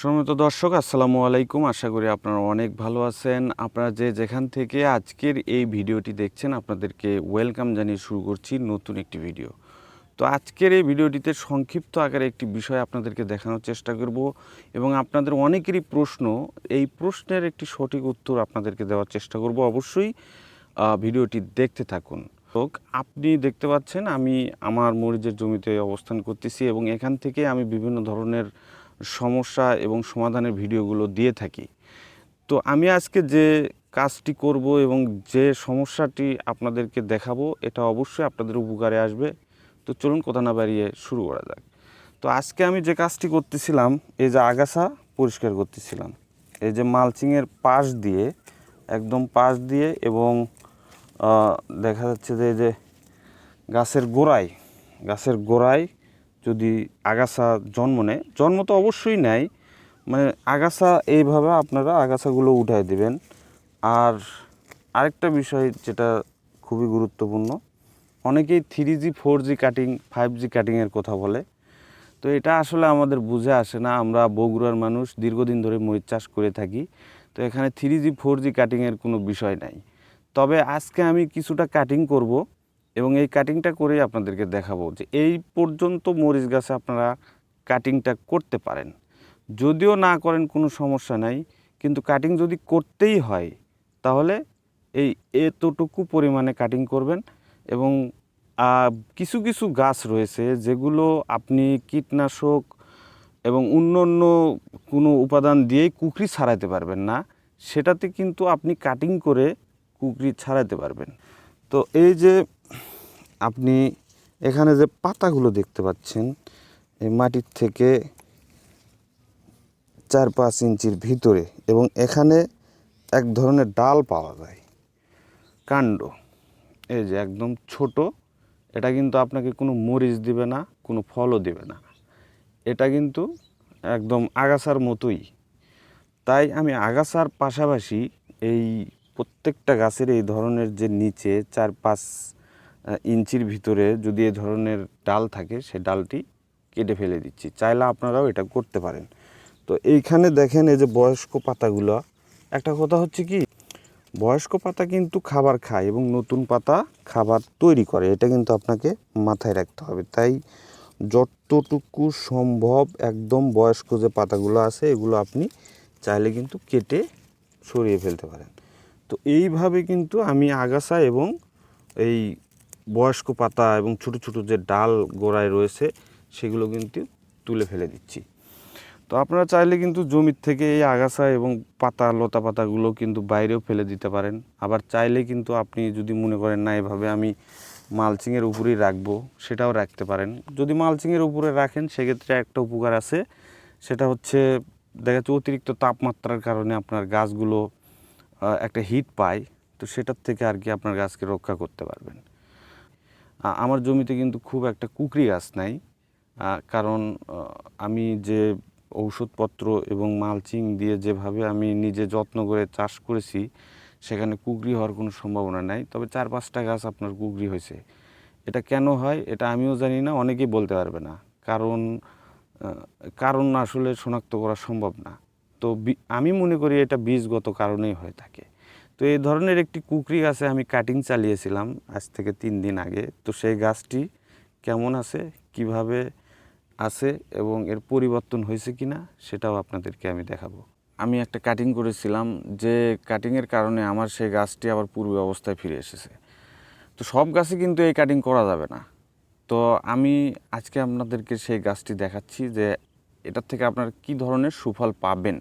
সম্মানিত দর্শক, আসসালামু আলাইকুম। আশা করি আপনারা অনেক ভালো আছেন। আপনারা যে যেখান থেকে আজকের এই ভিডিওটি দেখছেন, আপনাদেরকে ওয়েলকাম জানিয়ে শুরু করছি নতুন একটি ভিডিও। তো আজকের এই ভিডিওটিতে সংক্ষিপ্ত আকারে একটি বিষয় আপনাদেরকে দেখানোর চেষ্টা করব এবং আপনাদের অনেকেরই প্রশ্ন, এই প্রশ্নের একটি সঠিক উত্তর আপনাদেরকে দেওয়ার চেষ্টা করব। অবশ্যই ভিডিওটি দেখতে থাকুন। আপনি দেখতে পাচ্ছেন, আমি আমার মরিচের জমিতে অবস্থান করতেছি এবং এখান থেকে আমি বিভিন্ন ধরনের সমস্যা এবং সমাধানের ভিডিওগুলো দিয়ে থাকি। তো আমি আজকে যে কাজটি করব এবং যে সমস্যাটি আপনাদেরকে দেখাবো, এটা অবশ্যই আপনাদের উপকারে আসবে। তো চলুন কথা না বাড়িয়ে শুরু করা যাক। তো আজকে আমি যে কাজটি করতেছিলাম, এই যে আগাছা পরিষ্কার করতেছিলাম। এই যে মালচিংয়ের পাশ দিয়ে, একদম পাশ দিয়ে এবং দেখা যাচ্ছে যে এই যে গাছের গোড়ায় গাছের গোড়ায় যদি আগাছা জন্ম নেয়, জন্ম তো অবশ্যই নেয় মানে আগাছা এইভাবে আপনারা আগাছাগুলো উঠায় দিবেন। আর আরেকটা বিষয় যেটা খুবই গুরুত্বপূর্ণ, অনেকেই three G four G cutting five G কাটিংয়ের কথা বলে। তো এটা আসলে আমাদের বুঝে আসে না, আমরা বগুড়ার মানুষ, দীর্ঘদিন ধরে মরিচ চাষ করে থাকি, তো এখানে থ্রি জি ফোর জি কাটিংয়ের কোনো বিষয় নাই। তবে আজকে আমি কিছুটা কাটিং করব। এবং এই কাটিংটা করেই আপনাদেরকে দেখাবো যে এই পর্যন্ত মরিচ গাছে আপনারা কাটিংটা করতে পারেন। যদিও না করেন, কোনো সমস্যা নাই। কিন্তু কাটিং যদি করতেই হয়, তাহলে এই এতটুকু পরিমাণে কাটিং করবেন এবং কিছু কিছু গাছ রয়েছে যেগুলো আপনি কীটনাশক এবং অন্য অন্য কোনো উপাদান দিয়েই কুকরি ছাড়াইতে পারবেন না। সেটাতে কিন্তু আপনি কাটিং করে কুকরি ছাড়াইতে পারবেন। তো এই যে আপনি এখানে যে পাতাগুলো দেখতে পাচ্ছেন, এই মাটির থেকে চার পাঁচ ইঞ্চির ভিতরে এবং এখানে এক ধরনের ডাল পাওয়া যায়। কাণ্ড। এই যে একদম ছোট, এটা কিন্তু আপনাকে কোনো মরিচ দিবে না, কোনো ফলও দিবে না। এটা কিন্তু একদম আগাছার মতোই। তাই আমি আগাছার পাশাপাশি এই প্রত্যেকটা গাছের এই ধরনের যে নিচে চার পাঁচ ইঞ্চির ভিতরে যদি এ ধরনের ডাল থাকে, সে ডালটি কেটে ফেলে দিচ্ছি। চাইলে আপনারাও এটা করতে পারেন। তো এইখানে দেখেন এই যে বয়স্ক পাতাগুলো। একটা কথা হচ্ছে কি, বয়স্ক পাতা কিন্তু খাবার খায় এবং নতুন পাতা খাবার তৈরি করে। এটা কিন্তু আপনাকে মাথায় রাখতে হবে। তাই যতটুকু সম্ভব একদম বয়স্ক যে পাতাগুলো আছে, এগুলো আপনি চাইলে কিন্তু কেটে সরিয়ে ফেলতে পারেন। তো এইভাবে কিন্তু আমি আগাছা এবং এই বয়স্ক পাতা এবং ছোট ছোট যে ডাল গোড়ায় রয়েছে, সেগুলো কিন্তু তুলে ফেলে দিচ্ছি। তো আপনারা চাইলে কিন্তু জমির থেকে এই আগাছা এবং পাতা, লতা পাতাগুলো কিন্তু বাইরেও ফেলে দিতে পারেন। আবার চাইলে কিন্তু আপনি যদি মনে করেন, না, এভাবে আমি মালচিংয়ের উপরেই রাখব, সেটাও রাখতে পারেন। যদি মালচিংয়ের উপরে রাখেন, সেক্ষেত্রে একটা উপকার আছে, সেটা হচ্ছে দেখা যাচ্ছে অতিরিক্ত তাপমাত্রার কারণে আপনার গাছগুলো একটা হিট পায়, তো সেটার থেকে আর কি আপনার গাছকে রক্ষা করতে পারবেন। আমার জমিতে কিন্তু খুব একটা কুকরি গাছ নাই। কারণ আমি যে ঔষধপত্র এবং মালচিং দিয়ে যেভাবে আমি নিজে যত্ন করে চাষ করেছি, সেখানে কুকরি হওয়ার কোনো সম্ভাবনা নাই। তবে চার পাঁচটা গাছ আপনার কুকরি হয়েছে। এটা কেন হয়, এটা আমিও জানি না, অনেকেই বলতে পারবে না। কারণ কারণ আসলে শনাক্ত করা সম্ভব না। তো আমি মনে করি এটা বীজগত কারণেই হয়ে থাকে। তো এই ধরনের একটি কুকরি গাছে আমি কাটিং চালিয়েছিলাম আজ থেকে তিন দিন আগে। তো সেই গাছটি কেমন আছে, কীভাবে আছে এবং এর পরিবর্তন হয়েছে কি না সেটাও আপনাদেরকে আমি দেখাবো। আমি একটা কাটিং করেছিলাম যে কাটিংয়ের কারণে আমার সেই গাছটি আবার পূর্বে অবস্থায় ফিরে এসেছে। তো সব গাছে কিন্তু এই কাটিং করা যাবে না। তো আমি আজকে আপনাদেরকে সেই গাছটি দেখাচ্ছি যে এটার থেকে আপনারা কি ধরনের সুফল পাবেন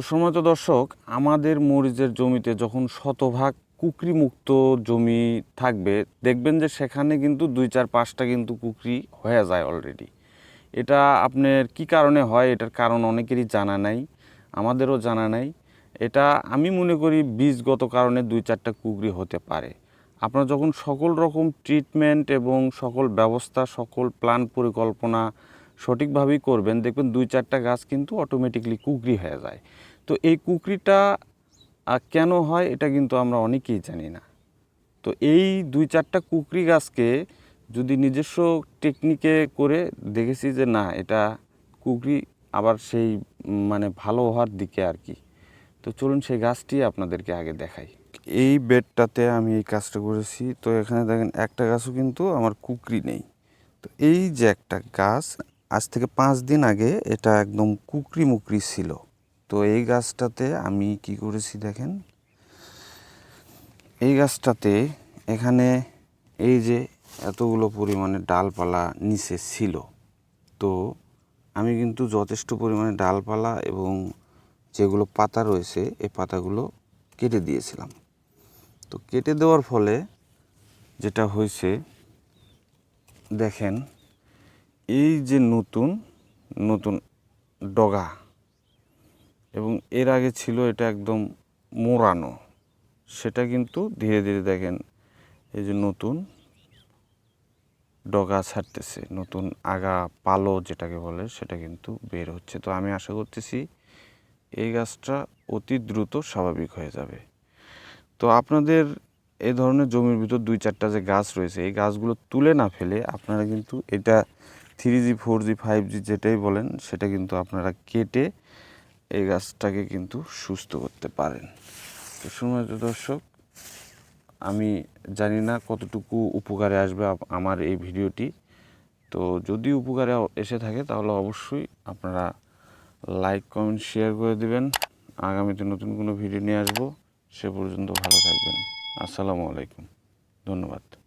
তো সময়ত দর্শক, আমাদের মরিচের জমিতে যখন শতভাগ কুকরি মুক্ত জমি থাকবে, দেখবেন যে সেখানে কিন্তু দুই চার পাঁচটা কিন্তু কুকরি হয়ে যায় অলরেডি এটা আপনার কি কারণে হয়? এটার কারণ অনেকেরই জানা নাই, আমাদেরও জানা নাই। এটা আমি মনে করি বীজগত কারণে দুই চারটা কুকরি হতে পারে। আপনার যখন সকল রকম ট্রিটমেন্ট এবং সকল ব্যবস্থা, সকল প্ল্যান পরিকল্পনা সঠিকভাবেই করবেন, দেখবেন দুই চারটা গাছ কিন্তু অটোমেটিকলি কুকরি হয়ে যায়। তো এই কুকরিটা কেন হয় এটা কিন্তু আমরা অনেকেই জানি না। তো এই দুই চারটা কুকরি গাছকে যদি নিজস্ব টেকনিকে করে দেখেছি যে না, এটা কুকরি আবার সেই মানে ভালো হওয়ার দিকে আর কি। তো চলুন সেই গাছটি আপনাদেরকে আগে দেখাই। এই বেডটাতে আমি এই কাজটা করেছি। তো এখানে দেখেন একটা গাছও কিন্তু আমার কুকরি নেই। তো এই যে একটা গাছ, আজ থেকে পাঁচ দিন আগে এটা একদম কুকরি মুকরি ছিল। তো এই গাছটাতে আমি কি করেছি দেখেন? এই গাছটাতে এখানে এই যে এতগুলো পরিমাণে ডালপালা নিচে ছিল। তো আমি কিন্তু যথেষ্ট পরিমাণে ডালপালা এবং যেগুলো পাতা রয়েছে, এই পাতাগুলো কেটে দিয়েছিলাম। তো কেটে দেওয়ার ফলে যেটা হয়েছে, দেখেন, এই যে নতুন নতুন ডগা এবং এর আগে ছিল এটা একদম মোড়ানো। সেটা কিন্তু ধীরে ধীরে দেখেন, এই যে নতুন ডগা ছাড়তেছে, নতুন আগা পালো যেটাকে বলে, সেটা কিন্তু বের হচ্ছে। তো আমি আশা করতেছি এই গাছটা অতি দ্রুত স্বাভাবিক হয়ে যাবে। তো আপনাদের এই ধরনের জমির ভিতর দুই চারটা যে গাছ রয়েছে, এই গাছগুলো তুলে না ফেলে আপনারা কিন্তু এটা three G four G five G যেটাই বলেন, সেটা কিন্তু আপনারা কেটে এই গাছটাকে কিন্তু সুস্থ করতে পারেন। তো সময় দর্শক, আমি জানি না কতটুকু উপকারে আসবে আমার এই ভিডিওটি। তো যদি উপকারে এসে থাকে তাহলে অবশ্যই আপনারা লাইক, কমেন্ট, শেয়ার করে দিবেন। আগামীতে নতুন কোনো ভিডিও নিয়ে আসব। সে পর্যন্ত ভালো থাকবেন। আসসালামু আলাইকুম। ধন্যবাদ।